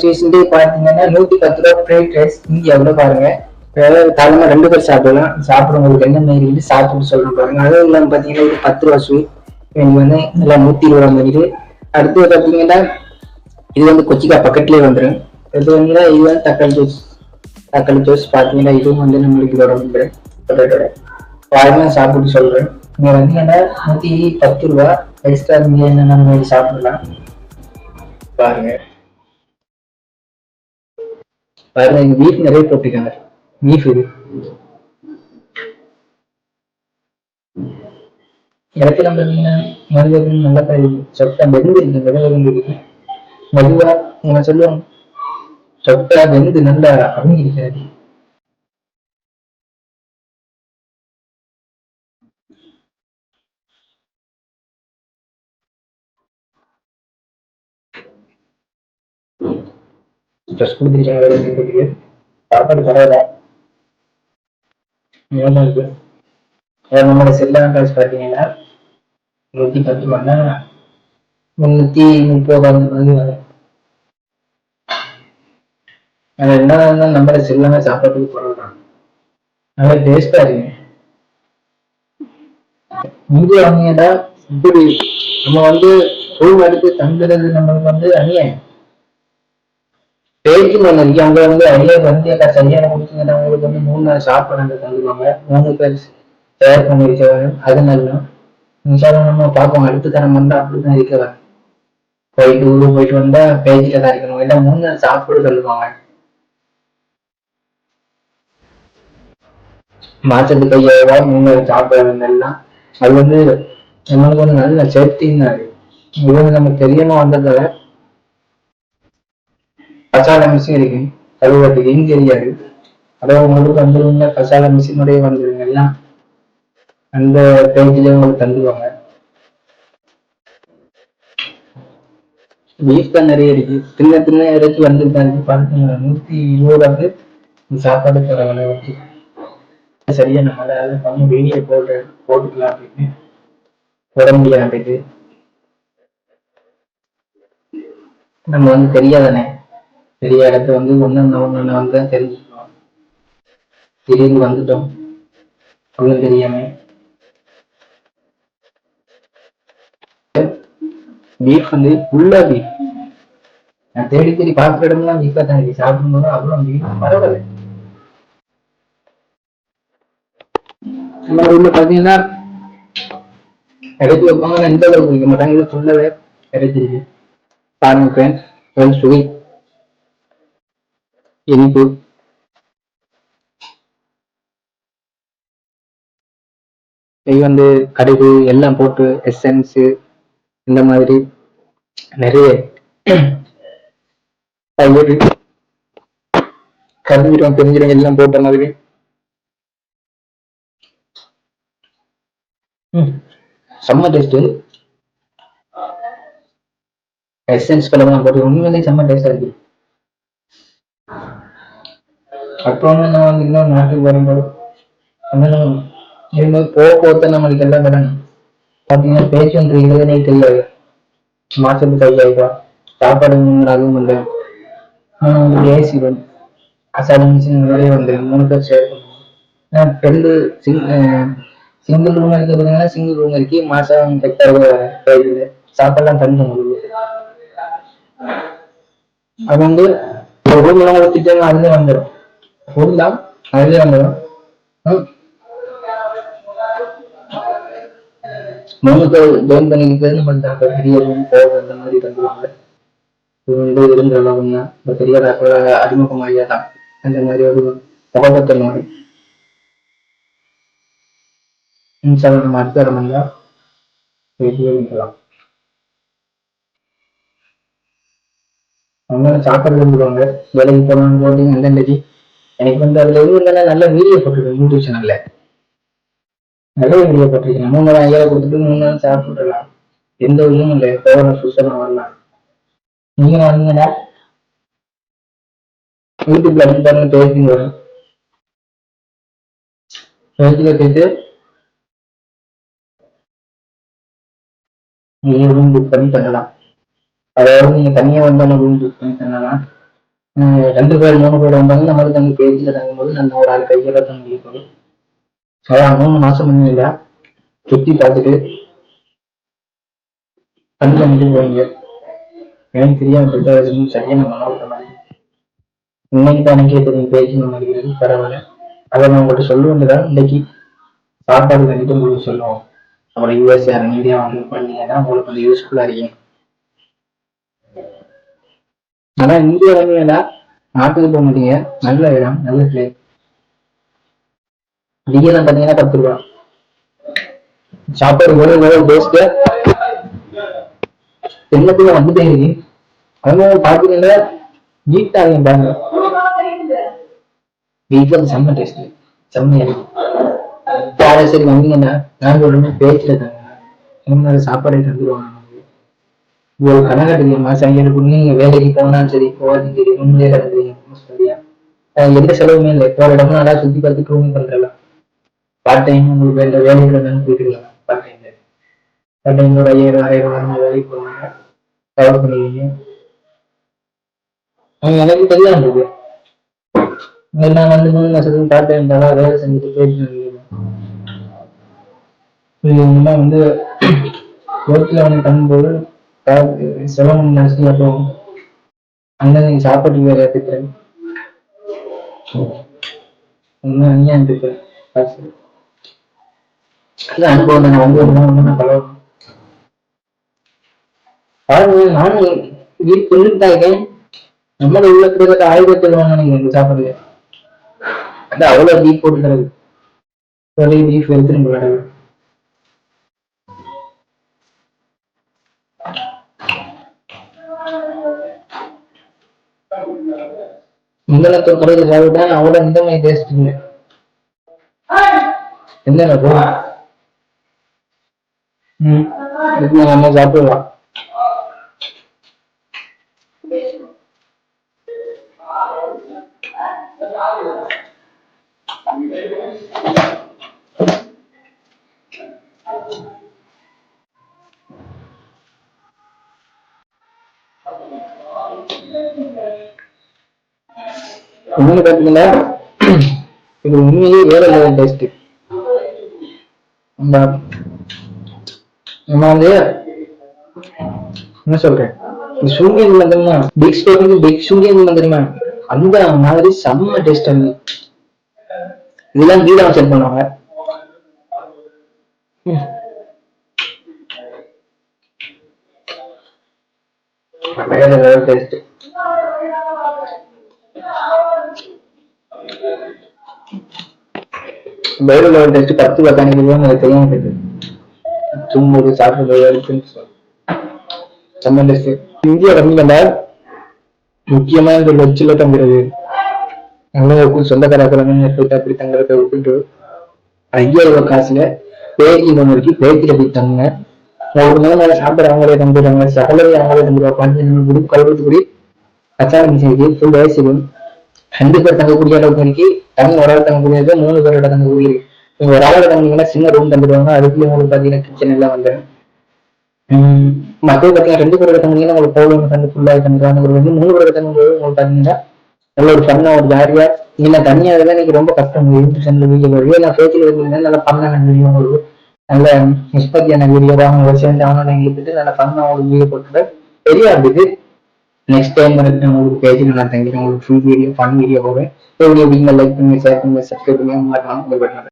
ஸ்வீட்ஸ்லேயே பார்த்தீங்கன்னா நூற்றி பத்து ரூபா ஃப்ரைட் ரைஸ் இங்கே எவ்வளோ பாருங்க. அதாவது தாராளமாக ரெண்டு பேர் சாப்பிடலாம். சாப்பிட்றவங்களுக்கு என்ன மாதிரி சாப்பிட்டு சொல்ல பாருங்க. அதுவும் இல்லாமல் பார்த்தீங்கன்னா இது பத்து ரூபா ஸ்வீட் எனக்கு வந்து நல்லா நூற்றி இருபது மாதிரி அடுத்து பார்த்தீங்கன்னா இது வந்து கொச்சிக்கா பக்கத்துலேயே வந்துடும் இது வந்து இது வந்து தக்காளி ஜூஸ் தக்காளி ஜூஸ் பார்த்தீங்கன்னா இதுவும் வந்து நம்மளுக்கு இதோட வந்து பொட்டேட்டோட பாருங்க சாப்பிட்டு சொல்கிறேன் இங்கே வந்தீங்கன்னா நூற்றி பத்து ரூபா எக்ஸ்ட்ரா நீங்கள் என்னென்ன மாதிரி சாப்பிடலாம். பாருங்க. பாருங்க எங்க பீஃப் நிறைய போட்டிருக்காங்க. பீஃப் இது. இடத்துல பார்த்தீங்கன்னா மனிதர்கள் நல்லா கழுவி சொட்டா வெந்து இந்த வித இருக்கு? மெதுவா உங்க சொல்லுவாங்க சொட்டா வெந்து நல்லா அடங்கி ஸ்ட்ரெஸ் கொடுத்துருக்காங்க வேலை செஞ்சதுக்கு சாப்பாடு பரவாயில்ல நல்லா இருக்கு நம்மளோட செல்லான காசு பார்த்தீங்கன்னா நூற்றி பத்து ரூபான்னா முந்நூற்றி முப்பது மாதிரி வரும் அது என்ன நம்மளோட செல்லான சாப்பாட்டுக்கு போடுறோம் நல்லா டேஸ்டா இருக்கு இங்கே வாங்கினா இப்படி நம்ம வந்து ரூம் எடுத்து தங்குறது நம்மளுக்கு வந்து அநியாயம் பேச்சு ஒன்று அவங்க வந்து ஐயா வந்து எல்லாம் சரியான கொடுத்தீங்கன்னா அவங்களுக்கு வந்து மூணு நாள் சாப்பிட்றாங்க தந்துருவாங்க. மூணு பேர் தயார் பண்ணி வச்சவங்க அது நல்லா மின்சாரம் நம்ம பார்ப்போம். அடுத்த தரம் வந்தா அப்படிதான் இருக்கவன் போயிட்டு ஊருக்கு போயிட்டு வந்தா பேஜில தான் இருக்கணும். இல்லை மூணு நாள் சாப்பிட சொல்லுவாங்க மாசத்துக்கு ஐயாயிரம் ரூபாய் மூணு நாள் சாப்பிட அது வந்து நம்மளுக்கு வந்து நல்ல சேஃப்டின்னு இது வந்து நமக்கு தெரியாம வந்ததால கசால மிஷின் இருக்கு கழுவுறதுக்கு எங்க தெரியாது அதாவது உங்களுக்கு வந்துருவீங்க கசால மிஷினுடைய வந்துருவீங்க எல்லாம் அந்த பேஜ்ல உங்களுக்கு தந்துருவாங்க. பீஃப் தான் நிறைய இருக்கு. சின்ன சின்ன இறைச்சி வந்துருக்காங்க பாருங்க நூத்தி இருபது வந்து சாப்பாடு போற வச்சு சரியா நம்மளால அதை பண்ணி வெளியே போட்டு போட்டுக்கலாம் அப்படின்னு. போட முடியாது அப்படின்னு நம்ம வந்து தெரியாதானே? பெரிய இடத்த வந்து ஒண்ணு ஒண்ணு வந்து தெரிஞ்சுக்கணும். திடீர்னு வந்துட்டோம். ஒன்றும் தெரியாம. பீஃப் வந்து ஃபுல்லா பீஃப் நான் தேடி தேடி பார்க்குற இடம்லாம் பீஃபா தான் இருக்கு. சாப்பிடும்போது அவ்வளோ பீஃப் பரவாயில்ல நம்ம ஊர்ல பாத்தீங்கன்னா இறைச்சி வைப்பாங்க. எந்த அளவுக்கு வைக்க மாட்டாங்க. இது ஃபுல்லாவே இறைச்சி பாருங்க ஃப்ரெண்ட்ஸ் ஃப்ரெண்ட்ஸ் சுவை இனிப்பு இது வந்து கடுகு எல்லாம் போட்டு எசன்ஸ் இந்த மாதிரி நிறைய தயிர் கருஞ்சீரம் பெருஞ்சீரம் எல்லாம் போட்ட மாதிரி. செம்ம டேஸ்ட் எசன்ஸ் கலர்லாம் போட்டு உண்மையிலேயே செம்ம டேஸ்டா இருக்கு. அப்புறம் நான் வந்து நாட்டுக்கு வரும்போது அதெல்லாம் இருக்கும்போது போக போக நம்மளுக்கு எல்லாம் கிடணும் பார்த்தீங்கன்னா பேச்சுன்றது எனக்கு தெரியாது. மாசத்துக்கு ஐயாயிரம் சாப்பாடு அதுவும் இல்லை. ஏசி வந்து அசாடு நிறைய வந்து மூணு பேர் ஷேர் பண்ணுவோம் ரெண்டு சிங் சிங்கிள் ரூம் இருக்கிறதுனால சிங்கிள் ரூம் இருக்கு மாசம் கரெக்டாக சாப்பாடுலாம் தண்ணி முடியுது அது வந்து ஒரு ரூம்ல கொடுத்துட்டு வந்துடும் ஃபுல்லா அதுல வந்துடும் பண்ணிட்டாங்க அந்த மாதிரி தந்துருவாங்க இது வந்து அறிமுகம் ஐயா தான் அந்த மாதிரி ஒரு புகழத்தல் மாதிரி இன்சால நம்ம அடுத்த அவங்க சாப்பாடு வந்துருவாங்க வேலைக்கு போகணும்னு போட்டீங்க அந்தண்டடி எனக்கு வந்து அதுல எதுவும் இல்லைன்னா நல்ல வீடியோ போட்டுருக்கேன் யூடியூப் சேனல்ல நிறைய வீடியோ போட்டிருக்கேன். மூணு நாள் ஐயாயிரம் கொடுத்துட்டு மூணு நாள் சாப்பிட்டுலாம் எந்த இதுவும் இல்லை. கொரோனா சுத்தமாக வரலாம். நீங்க வந்தீங்கன்னா யூடியூப்ல வந்து பாருங்க பேசிங் வரும் பேசில போயிட்டு நீங்க ரூம் புக் பண்ணி தரலாம். அதாவது நீங்க தனியா வந்தாலும் ரூம் புக் பண்ணி தரலாம்? ரெண்டு பேர் மூணு பேர் வந்தாங்க. நம்மளுக்கு தங்க பேஜில் தங்கும்போது நம்ம ஒரு ஆள் கையில் தான் முடியும் அதான் மூணு மாசம் இல்லை சுத்தி பார்த்துட்டு கண்ணில் முடிவு போவீங்க எனக்கு தெரியாமல் போயிட்டு சரியாக நம்ம சரியான இன்னைக்கு தான் எனக்கே தெரியும் பேச்சு நினைக்கிறது பரவாயில்ல. அதை நான் உங்கள்கிட்ட சொல்லுவேன்னுதான் இன்னைக்கு சாப்பாடு கண்டிப்பாக உங்களுக்கு சொல்லுவோம். அப்புறம் யூஎஸ் யாரும் மீடியா வந்து பண்ணீங்கன்னா உங்களுக்கு கொஞ்சம் யூஸ்ஃபுல்லா இருக்கும். ஆனா இந்தியா வந்தீங்கன்னா நாட்டுக்கு போக மாட்டீங்க. நல்ல இடம் நல்ல பிளேஸ் டிகெல்லாம் பார்த்தீங்கன்னா பத்து ரூபா சாப்பாடு ஒரு ஒரு டேஸ்ட்டு எல்லாத்துக்கும் வந்துட்டே இருக்கு. அதனால பாத்தீங்கன்னா நீட்டா இருக்கும் பாருங்க. வீட்டில் செம்ம டேஸ்ட் செம்மையா இருக்கு யாரா சரி வந்தீங்கன்னா நான் சொல்றேன் பேச்சில் தாங்க. சாப்பாடு சாப்பாடே தந்துடுவாங்க நமக்கு. இது ஒரு கணக்காட்டு தெரியுமா சாயங்காலம் நீங்க வேலைக்கு போனாலும் சரி போகாதும் சரி உண்மையே கிடக்குறீங்க சரியா எந்த செலவுமே இல்லை. போற இடமும் நல்லா சுத்தி பார்த்து ரூம் பண்றலாம் பார்ட் டைம் உங்களுக்கு எந்த வேலைக்கு வேணாலும் போயிட்டுக்கலாம் பார்ட் டைம் பார்ட் டைம் ஒரு ஐயாயிரம் ஆயிரம் ரூபாய் வேலைக்கு போவாங்க. கவர் பண்ணுவீங்க. எனக்கு தெரியாது இருந்தது நான் வந்து மூணு மாசத்துக்கு பார்ட் டைம் தான் வேலை செஞ்சுட்டு போயிட்டு இருக்கேன். வந்து ரோட்டில் வந்து பண்ணும்போது செவன் நினச்சி அப்போ அண்ணன் நீங்க சாப்பாட்டுக்கு வேற எடுத்துக்கிறேன் இன்னும் அங்கேயும் எடுத்துக்கிறேன் அனுபவம் நான் பழகும் பாருங்க நானும் வீட்டு சொல்லிட்டு இருக்கேன். நம்மள உள்ள கிட்டத்தட்ட ஆயிரத்தி வாங்க நீங்க சாப்பிடுறது அது அவ்வளவு டீப் போட்டுக்கிறது. ஒரே டீப் எடுத்துட்டு போறாங்க முந்தனத்து கடையில் சாப்பிட்டா அவ்வளவு இந்த மாதிரி டேஸ்ட் இல்லை என்ன போ ம். இது நம்ம சாப்பிடலாம் இன்னொன்று பார்த்தீங்கன்னா இது உண்மையே வேற லெவல் டேஸ்ட் நம்ம நம்ம வந்து என்ன சொல்றேன்? இந்த சுங்கி தெரியுமா? பிக் ஸ்டோருக்கு பிக் சுங்கி தெரியுமா? அந்த மாதிரி செம்ம டேஸ்ட் அது இதெல்லாம் வீடாக செட் பண்ணுவாங்க வேற லெவல் டேஸ்ட் பைபிள் லெவல் டேஸ்ட் பத்து பத்தாயிரம் ரூபாய் எனக்கு தெரியாம இருக்கு. சும்மா சாப்பிடுறது செம்ம டேஸ்ட் இந்தியா வந்தீங்கன்னா முக்கியமா இந்த லொச்சில தங்குறது. அங்கே சொந்தக்காரங்க போயிட்டு அப்படி தங்குறத விட்டுட்டு ஐயாயிரம் ரூபாய் காசுல பேக்கிங் ஒன்று இருக்கு பேக்கில போய் தங்குங்க. ஒரு நாள் மேல சாப்பிட அவங்களே தந்துடுறாங்க. சகலரை அவங்களே தந்துடுவாங்க. பஞ்சு குடி கலவரத்து குடி கச்சாரம் செய்தி ஃபுல் வயசு ரெண்டு பேர் தங்கக்கூடிய அளவுக்கு இருக்கு. தனி ஒரு ஆள் தங்கக்கூடியது மூணு பேரோட தங்கக்கூடிய இருக்கு நீங்க ஒரு ஆளோட தங்கினீங்கன்னா சின்ன ரூம் தந்துடுவாங்க. அதுக்குள்ளே உங்களுக்கு பாத்தீங்கன்னா கிச்சன் எல்லாம் வந்துடும் மற்ற பார்த்தீங்கன்னா ரெண்டு பேரோட தங்கினீங்கன்னா உங்களுக்கு போகணும் தந்து ஃபுல்லாக தந்துடுவாங்க ஒரு வந்து மூணு பேரோட தங்கும்போது உங்களுக்கு பாத்தீங்கன்னா நல்ல ஒரு பண்ண ஒரு ஜாலியா இல்ல தனியா இருந்தா எனக்கு ரொம்ப கஷ்டம். யூடியூப் சேனல் வீடியோ வருது நான் ஃபேஸில் இருக்கீங்கன்னா நல்லா பண்ணான வீடியோ உங்களுக்கு நல்ல நிஷ்பத்தியான வீடியோ தான். அவங்க சேர்ந்து அவனோட எங்களுக்கு நல்லா பண்ண ஒரு வீடியோ போட்டு பெரிய இருக்குது நெக்ஸ்ட் டைம் வந்து நான் உங்களுக்கு பேஜில் நான் தங்கிக்கிறேன் உங்களுக்கு ஃபுல் வீடியோ ஃபன் வீடியோ போவேன் வீடியோ லைக் பண்ணுங்க ஷேர் பண்ணுங்க சப்ஸ்கிரைப் பண்ணுங்க மறக்காம